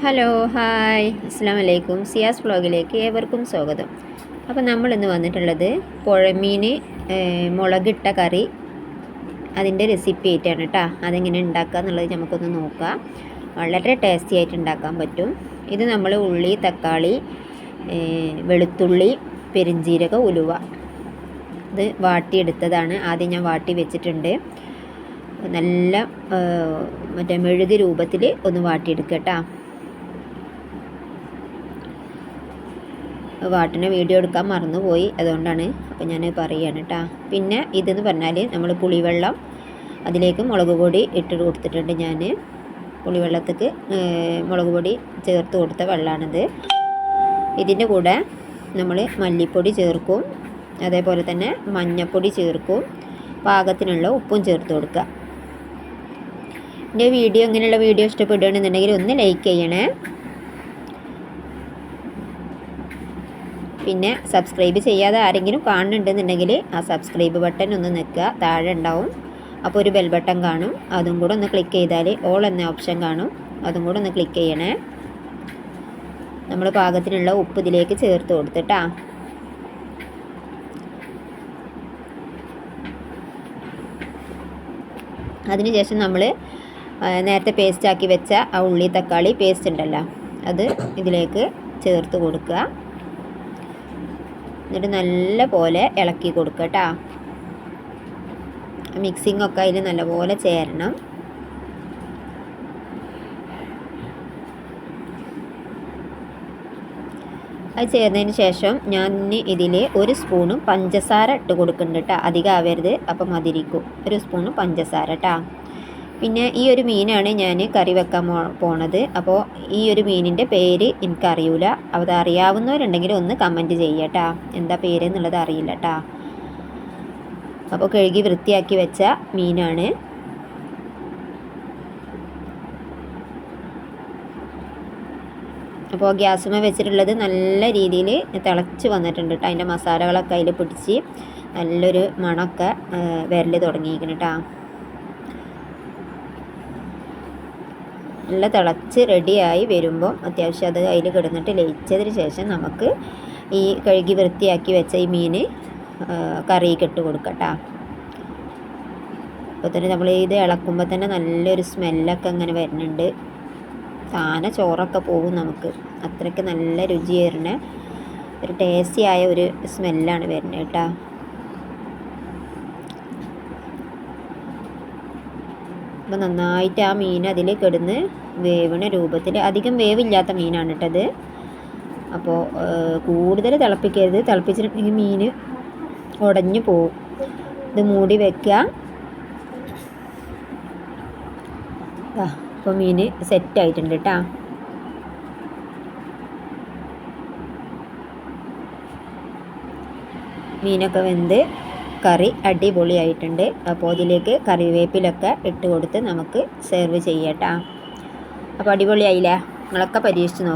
Hello hi അസ്സാം വലൈക്കും സിയാസ് വ്ളോഗിലേക്ക് ഏവർക്കും സ്വാഗതം. അപ്പോൾ നമ്മൾ ഇന്ന് വന്നിട്ടുള്ളത് പുഴമീൻ മുളകിട്ട കറി. അതിന്റെ റെസിപ്പി ആയിട്ടാണ് കേട്ടോ അതെങ്ങനെ ഉണ്ടാക്കുക എന്നുള്ളത് നമുക്കൊന്ന് നോക്കാം. വളരെ ടേസ്റ്റി ആയിട്ട് ഉണ്ടാക്കാൻ പറ്റും. ഇത് നമ്മൾ ഉള്ളി തക്കാളി വെളുത്തുള്ളി പെരിഞ്ജീരകം ഉലുവ. ഇത് വാട്ടിയെടുത്തതാണ്. ആദ്യം ഞാൻ വാട്ടി വെച്ചിട്ടുണ്ട്. നല്ല മറ്റേ മെഴുക് രൂപത്തിൽ ഒന്ന് വാട്ടിയെടുക്കുക കേട്ടോ വാട്ടിന് വീഡിയോ എടുക്കാൻ മറന്നുപോയി. അതുകൊണ്ടാണ് അപ്പോൾ ഞാൻ പറയുകയാണ് കേട്ടോ പിന്നെ ഇതെന്ന് പറഞ്ഞാൽ നമ്മൾ പുളിവെള്ളം അതിലേക്ക് മുളക് പൊടി ഇട്ട് കൊടുത്തിട്ടുണ്ട് ഞാൻ പുളിവെള്ളത്തേക്ക് മുളക് പൊടി ചേർത്ത് കൊടുത്ത വെള്ളമാണിത് ഇതിന്റെ കൂടെ നമ്മൾ മല്ലിപ്പൊടി ചേർക്കും. അതേപോലെ തന്നെ മഞ്ഞൾപ്പൊടി ചേർക്കും. പാകത്തിനുള്ള ഉപ്പും ചേർത്ത് കൊടുക്കുക എന്റെ വീഡിയോ ഇങ്ങനെയുള്ള വീഡിയോ ഇഷ്ടപ്പെടുകയാണെന്നുണ്ടെങ്കിൽ ഒന്ന് ലൈക്ക് ചെയ്യണേ. പിന്നെ സബ്സ്ക്രൈബ് ചെയ്യാതെ ആരെങ്കിലും കാണുന്നുണ്ടെന്നുണ്ടെങ്കിൽ ആ സബ്സ്ക്രൈബ് ബട്ടൺ ഒന്ന് നിൽക്കുക. താഴെ ഉണ്ടാവും. അപ്പോൾ ഒരു ബെൽ ബട്ടൺ കാണും. അതും കൂടെ ഒന്ന് ക്ലിക്ക് ചെയ്താൽ ഓൾ എന്ന ഓപ്ഷൻ കാണും. അതും കൂടെ ഒന്ന് ക്ലിക്ക് ചെയ്യണേ. നമ്മൾ പാകത്തിനുള്ള ഉപ്പ് ഇതിലേക്ക് ചേർത്ത് കൊടുത്തിട്ടാ. അതിനുശേഷം നമ്മൾ നേരത്തെ പേസ്റ്റാക്കി വെച്ച ആ ഉള്ളി തക്കാളി പേസ്റ്റ് ഉണ്ടല്ലോ. അത് ഇതിലേക്ക് ചേർത്ത് കൊടുക്കുക. എന്നിട്ട് നല്ല പോലെ ഇളക്കി കൊടുക്കുക കേട്ടോ. മിക്സിംഗ് ഒക്കെ അതിൽ നല്ലപോലെ ചേരണം. അത് ചേർന്നതിന് ശേഷം ഞാൻ ഇതിൽ ഒരു സ്പൂണ് പഞ്ചസാര ഇട്ട് കൊടുക്കുന്നുണ്ട് കേട്ടോ. അധികം ആവരുത്. അപ്പം മതിരിക്കും ഒരു സ്പൂണ് പഞ്ചസാര കേട്ടോ. പിന്നെ ഈ ഒരു മീനാണ് ഞാൻ കറി വെക്കാൻ പോണത്. അപ്പോൾ ഈ ഒരു മീനിന്റെ പേര് എനിക്കറിയൂല. അത് അറിയാവുന്നവരുണ്ടെങ്കിൽ ഒന്ന് കമന്റ് ചെയ്യട്ടാ. എന്താ പേര് എന്നുള്ളത് അറിയില്ല കേട്ടാ അപ്പോൾ കഴുകി വൃത്തിയാക്കി വെച്ച മീനാണ്. അപ്പോൾ ഗ്യാസുമേ വെച്ചിട്ടുള്ളത് നല്ല രീതിയിൽ തിളച്ച് വന്നിട്ടുണ്ട് കേട്ടോ അതിന്റെ മസാലകളൊക്കെ അതിൽ പിടിച്ച് നല്ലൊരു മണമൊക്കെ വരൽ തുടങ്ങിയിരിക്കണം കേട്ടോ നല്ല തിളച്ച് റെഡിയായി വരുമ്പോൾ അത്യാവശ്യം അത് അതിൽ കിടന്നിട്ട് ലയിച്ചതിന് ശേഷം നമുക്ക് ഈ കഴുകി വൃത്തിയാക്കി വെച്ച ഈ മീൻ കറിക്ക് ഇട്ട് കൊടുക്കട്ടോ. അപ്പോൾ തന്നെ നമ്മൾ ഇത് ഇളക്കുമ്പോൾ തന്നെ നല്ലൊരു സ്മെല്ലൊക്കെ ഇങ്ങനെ വരുന്നുണ്ട്. താനെ ചോറൊക്കെ പോകും നമുക്ക്. അത്രയ്ക്ക് നല്ല രുചിയേറിന ഒരു ടേസ്റ്റി ആയ ഒരു സ്മെല്ലാണ് വരുന്നത് കേട്ടോ. അപ്പോൾ നന്നായിട്ട് ആ മീൻ അതിൽ കിടന്ന് വേവണ രൂപത്തിൽ അധികം വേവില്ലാത്ത മീനാണ് കേട്ടത് അപ്പോൾ കൂടുതൽ തിളപ്പിക്കരുത്. തിളപ്പിച്ചിട്ടുണ്ടെങ്കിൽ മീൻ ഉടഞ്ഞു പോവും. ഇത് മൂടി വെക്കുക അപ്പോൾ മീൻ സെറ്റ് ആയിട്ടുണ്ട് കേട്ടോ മീനൊക്കെ വെന്ത് കറി അടിപൊളിയായിട്ടുണ്ട്. അപ്പോൾ ഇതിലേക്ക് കറിവേപ്പിലൊക്കെ ഇട്ട് കൊടുത്ത് നമുക്ക് സെർവ് ചെയ്യട്ടാ അപ്പോൾ അടിപൊളിയായില്ലേ? നിങ്ങളൊക്കെ പരീക്ഷിച്ച് നോക്കാം.